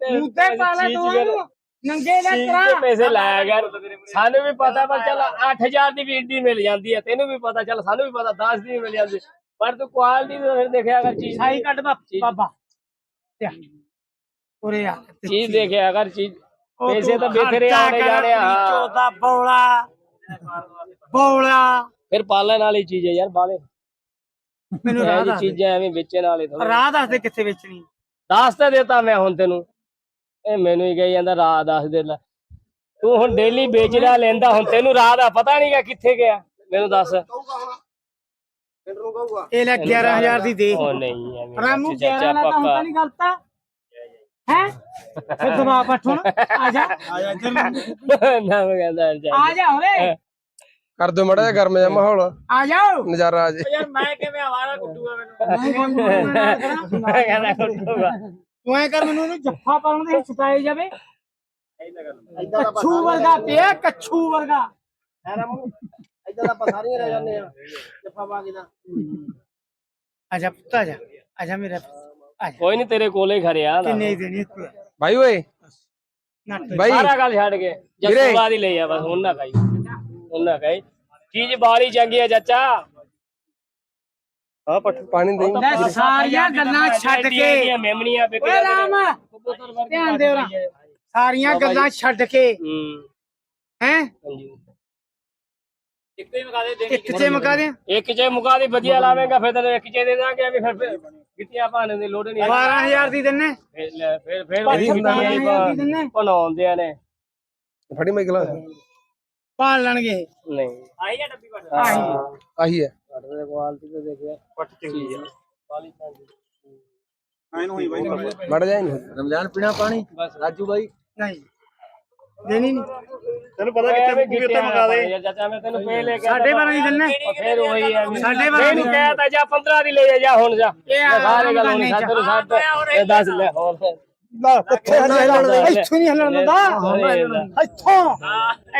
ਮੁੱਦੇ ਪਾਲਾ ਫਿਰ- ਇਹਨੂੰ ਨੰਗੇ ਕਰਾ ਤੇ ਪੈਸੇ ਲਾਇਆ ਸਾਨੂੰ ਵੀ ਪਤਾ ਪਰ ਚੱਲ 8000 ਦੀ ਵੀਡੀ ਮਿਲ ਜਾਂਦੀ ਹੈ ਤੈਨੂੰ ਵੀ ਪਤਾ ਚੱਲ ਸਾਨੂੰ ਵੀ ਪਤਾ 10 ਦੀ ਵੀ ਮਿਲ ਜਾਂਦੀ ਪਰ ਤੂੰ ਕੁਆਲਿਟੀ ਦਾ ਫਿਰ ਦੇਖਿਆ ਕਰ ਚੀਜ਼ ਸਾਈ ਕੱਢ ਬਾ- ਬਾਬਾ ਉਰੇ ਆ ਚੀਜ਼ ਦੇਖਿਆ ਕਰ ਚੀਜ਼ ਪੈਸੇ ਤੂੰ ਆਉਣੇ ਕਰ ਜਾਣੇ ਹਾਂ। ਚੌਦਾ ਬੌਲਾ ਬੌਲਾ ਫਿਰ ਪਾਲਣ ਵਾਲੀ ਚੀਜ਼ ਹੈ ਯਾਰ ਬਾਲੇ ਮੈਨੂੰ ਰਾਹ ਇਹ ਦੱਸ। ਚੀਜ਼ਾਂ ਐਵੇਂ ਵੇਚਣ ਵਾਲੇ ਥੋੜ੍ਹੇ। ਰਾਹ ਦੱਸ ਦੇ ਕਿੱਥੇ ਵੇਚਣੀ ਦੱਸ ਤਾਂ ਦਿੱਤਾ ਮੈਂ ਹੁਣ ਤੈਨੂੰ ਇਹ ਮੈਨੂੰ ਹੀ ਕਹੀ ਜਾਂਦਾ ਰਾਹ ਦੱਸ ਦੇ ਲੈ। ਤੂੰ ਹੁਣ ਡੇਲੀ ਵੇਚਦਾ ਲੈਂਦਾ ਹੁਣ ਤੈਨੂੰ ਰਾਹ ਦਾ ਪਤਾ ਨਹੀਂਗਾ ਕਿੱਥੇ ਗਿਆ। ਮੈਨੂੰ ਦੱਸ। ਇਹ ਲੈ 11000 ਦੀ ਦੇ ਉਹ ਨਹੀਂ ਐਵੇਂ ਰਾਮੂ ਚਾਚਾ 11 ਲਾ ਤਾਂ ਹੁਣ ਪੱਕਾ ਤਾਂ ਨਹੀਂ ਗਲਤਾ ਹੈ? ਫਿਰ ਦਬਾ ਪੱਠ ਹੁਣ। ਆ ਜਾ। ਨਾ ਮੈਂ ਕਹਿੰਦਾ ਜਾ। ਆ ਜਾ ਓਏ। ਕਰ ਦਿਓ ਮੜਾ ਗਰਮ ਜਿਹਾ ਮਾਹੌਲ। ਆ ਜਾਓ। ਨਜ਼ਾਰਾ ਆ ਜੇ। ਯਾਰ ਮੈਂ ਕਿਵੇਂ ਆਵਾਰਾ ਕੁੱਟੂਗਾ ਮੈਨੂੰ? ਮੈਂ ਕਹਿੰਦਾ ਕੁੱਟੂਗਾ। ਤੂੰ ਐ ਕਰ ਮੈਨੂੰ ਇਹਨੂੰ ਜੱਫਾ ਪਾਉਣ ਦੇ ਛੁਪਾਏ ਜਾਵੇ। ਕੱਛੂ ਵਰਗਾ ਪਿਆ ਕੱਛੂ ਵਰਗਾ। ਇਦਾਂ ਦਾ ਰਹਿ ਜਾਂਦੇ ਆ। ਜੱਫਾ ਪਾ ਕੇ ਦਾ ਆ ਜਾ ਪੁੱਤ ਆ ਜਾ। ਆ ਜਾ ਮੇਰਾ ਆ ਜਾ। ਕੋਈ ਨਹੀਂ ਤੇਰੇ ਕੋਲੇ ਹੀ ਖਰਿਆ ਕਿੰਨੇ ਹੀ ਦੇਣੀ ਤੂੰ ਬਾਈ ਓਏ। ਨੱਟ ਬਾਈ। ਸਾਰਾ ਗੱਲ ਛੱਡ ਕੇ। ਜੱਸੂ ਬਾਦ ਹੀ ਲਈ ਆ ਬਸ ਹੁਣ ਨਾ ਕਹੀ ਹੁਣ ਨਾ ਕਹੀ ਚੀਜ਼ ਬਾਲੀ ਚੰਗੀ ਹੈ ਚਾਚਾ। ਆ ਪੱਠ ਪਾਣੀ ਦੇ ਲੈ ਸਾਰੀਆਂ ਗੱਲਾਂ ਛੱਡ ਕੇ। ਮੈਮਣੀਆਂ ਓਏ ਰਾਮ ਧਿਆਨ ਦੇ ਉਰਾ। ਸਾਰੀਆਂ ਗੱਲਾਂ ਛੱਡ ਕੇ। ਹੂੰ। ਇੱਕ ਤੇ ਮੁਕਾ ਦੇ ਇੱਕ ਚੇ ਮੁਕਾ ਦੀ। ਵਧੀਆ ਲਾਵੇਂਗਾ ਫਿਰ ਤੈਨੂੰ ਇੱਕ ਚੇ ਦੇ ਦਾਂਗੇ ਵੀ ਫਿਰ ਗਿੱਟੀਆਂ ਪਾਣੇ ਦੀ ਲੋੜ ਨਹੀਂ। 12000 ਦੀ ਦਿੰਨੇ। ਫਿਰ ਫਿਰ ਫਿਰ ਬਣਾਉਂਦੇ ਨੇ। ਫੜੀ ਮੈਂ ਗਲਾ ਪਾਲ ਲੈਣਗੇ। ਨਹੀਂ। ਆਹੀ। ਆਹੀ ਹੈ। ਕੁਆਲਿਟੀ ਤੇ ਦੇਖਿਆ। ਪੱਟ ਚੰਗੀ ਬਾਲੀ ਚੰਗੀ ਮੜਾ ਜਾ ਇਹਨੂੰ ਰਮਜ਼ਾਨ ਪੀਣਾ ਪਾਣੀ? ਰਾਜੂ ਬਾਈ? ਨਹੀਂ। ਦੇਣੀ ਨਹੀਂ। ਤੈਨੂੰ ਪਤਾ ਕਿੱਥੇ ਮੁੱਕੀ ਉੱਤੇ ਮੰਗਾ ਦੇ। ਯਾਰ ਚਾਚਾ ਮੈਂ ਤੈਨੂੰ ਪੇ ਲੈ ਕੇ ਸਾਡੇ ਬਾਰਾਂ ਦੀ ਦਿੰਨੇ। ਫਿਰ ਉਹੀ ਹੈ ਸਾਡੇ ਬਾਰਾਂ ਮੈਨੂੰ ਕਹਿਤਾ ਜਾ 15 ਦੀ ਲੈ ਜਾ ਹੁਣ ਜਾ। ਇਹ ਆ ਸਾਰੇ ਗੱਲ ਨਹੀਂ ਹੋਣੀ ਸਾਡੇ ਸਾਡੇ ਇਹ ਦੱਸ ਲੈ ਹੋਰ ਕਿੱਥੇ ਇੱਥੋਂ ਨਹੀਂ ਹਲਣ ਦਿੰਦਾ। ਇੱਥੋਂ।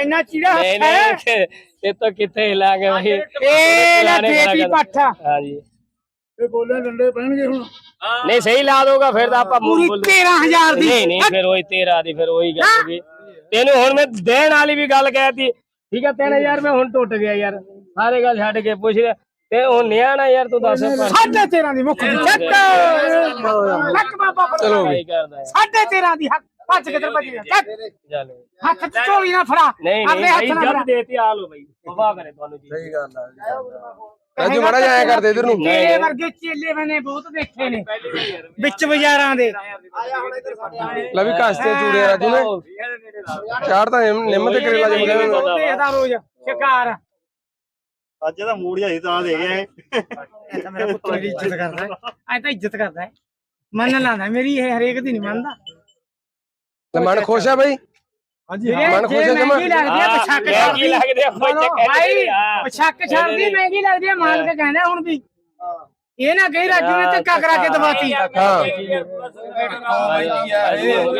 ਇੰਨਾ ਚੀੜਾ ਨਹੀਂ ਹੱਥ ਹੈ। ਨਹੀਂ ਇਹ ਤਾਂ ਕਿੱਥੇ ਹਿਲਾਂਗੇ ਭਾਈ ਇਹ ਲੈ ਦੇਤੀ ਪੱਠ। ਹਾਂਜੀ। ਇਹ ਬੋਲੇ ਡੰਡੇ ਪੈਣਗੇ ਹੁਣ। ਨਹੀਂ ਸਹੀ ਲਾ ਦੋਗਾ ਫਿਰ ਤਾਂ ਆਪਾਂ ਪੂਰੀ ਬੋਲ 13000 ਦੀ। ਨਹੀਂ ਨਹੀਂ ਫਿਰ ਉਹੀ 13 ਦੀ ਫਿਰ ਉਹੀ ਗੱਲ ਤੈਨੂੰ ਹੁਣ ਮੈਂ ਦੇਣ ਵਾਲੀ ਵੀ ਗੱਲ ਕਹਿਤੀ। ਠੀਕ ਹੈ 3000 ਮੈਂ ਹੁਣ ਟੁੱਟ ਗਿਆ ਯਾਰ। ਸਾਰੇ ਗੱਲ ਛੱਡ ਕੇ ਪੁੱਛ ਰਿਹਾ। ਤੇ ਹੁਣ ਨਿਆ ਨਾ ਯਾਰ ਤੂੰ ਦੱਸ ਸਾਢੇ 13 ਦੀ ਮੁੱਖ ਚੱਕ। ਚੱਕ। ਬਾਬਾ ਚਲੋ ਸਾਢੇ 13 ਦੀ ਹੱਥ ਭੱਜ ਕੇ ਤੇ ਭੱਜ ਗਿਆ ਚੱਕ। ਚੱਲ। ਹੱਥ ਚ ਝੋਲੀ ਨਾ ਫੜਾ। ਨਹੀਂ ਆਪਣੇ ਨਹੀਂ ਹੱਥ ਜਦ ਫੜਾ। ਦੇਤੀ ਆ ਲੋ ਬਈ। ਵਫਾ ਕਰੇ ਤੁਹਾਨੂੰ ਜੀ। ਸਹੀ ਗੱਲ ਆ ਰਾਜੂ ਮੜਾ ਜਾ ਆਇਆ ਕਰਦੇ ਇਧਰ ਨੂੰ। ਤੇਰੇ ਵਰਗੇ ਚੇਲੇ ਮੈਨੇ ਬਹੁਤ ਦੇਖੇ ਨੇ। ਵਿੱਚ ਬਾਜ਼ਾਰਾਂ ਦੇ। ਲੈ ਵੀ ਘਸ ਤੇ ਚੂੜੇ ਰਾਜੂ ਨੇ। ਚਾਰ ਤਾਂ ਨਿੰਮ ਤੇ ਕਰੇਲਾ। ਬਹੁਤ ਦੇਖਦਾ ਰੋਜ਼। ਸ਼ਿਕਾਰ। ਅੱਜ ਦਾ ਮੂਡ ਜਿਹਾ ਸੀ ਤਾਂ ਦੇ ਗਿਆ ਇਹ। ਤਾਂ ਮੇਰਾ ਪੁੱਤ ਮੇਰੀ ਇੱਜ਼ਤ ਕਰਦਾ ਹੈ। ਅੱਜ ਤਾਂ ਇੱਜ਼ਤ ਕਰਦਾ ਹੈ। ਮੰਨ ਲਾਂਦਾ ਮੇਰੀ ਇਹ ਹਰੇਕ ਦੀ ਨਹੀਂ ਮੰਨਦਾ। ਲੈ ਮਨ ਖੁਸ਼ ਆ ਬਾਈ? ਵੀਰੇ, ਮਨ ਖੁਸ਼ ਹੈ ਜਮਾਂ? ਮਹਿੰਗੀ ਲੱਗਦੀ ਹੈ ਪਛਾਕ ਛੱਡਦੀ ਲੱਗਦੀ ਹੈ, ਕੋਈ ਚੱਕਰ ਭਾਈ ਨਹੀਂ, ਹਾਂ। ਪਛਾਕ ਛੱਡਦੀ ਮਹਿੰਗੀ ਲੱਗਦੀ ਹੈ ਮਾਲਕ ਕਹਿੰਦਾ ਹੁਣ ਵੀ। ਇਹ ਨਾ ਕਹੀ ਰਾਜੂ ਨੇ ਧੱਕਾ ਕਰਾ ਕੇ ਦਵਾਤੀ ਹਾਂ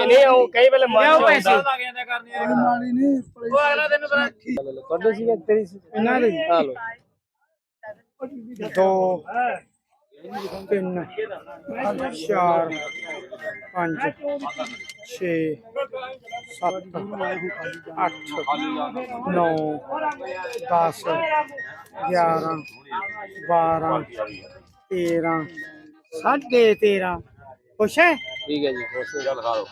ਨਹੀਂ ਉਹ ਕਈ ਵੇਲੇ ਮਨ ਲਿਆਓ ਚ ਪੈਸੇ। ਹੁੰਦਾ। ਕੱਢੋ ਸੀ ਤੇਰੀ ਇਹਨਾਂ ਦੇ ਆ ਲੋ ਦੋ ਤਿੰਨ ਚਾਰ ਪੰਜ ਛੇ ਸੱਤ ਅੱਠ ਨੌ ਦਸ ਗਿਆਰਾਂ ਬਾਰਾਂ ਤੇਰਾਂ ਸਾਢੇ ਤੇਰਾਂ। ਖੁਸ਼ ਹੈ? ਠੀਕ ਹੈ ਜੀ ਉਸ ਗੱਲ ਖਾ ਲਓ।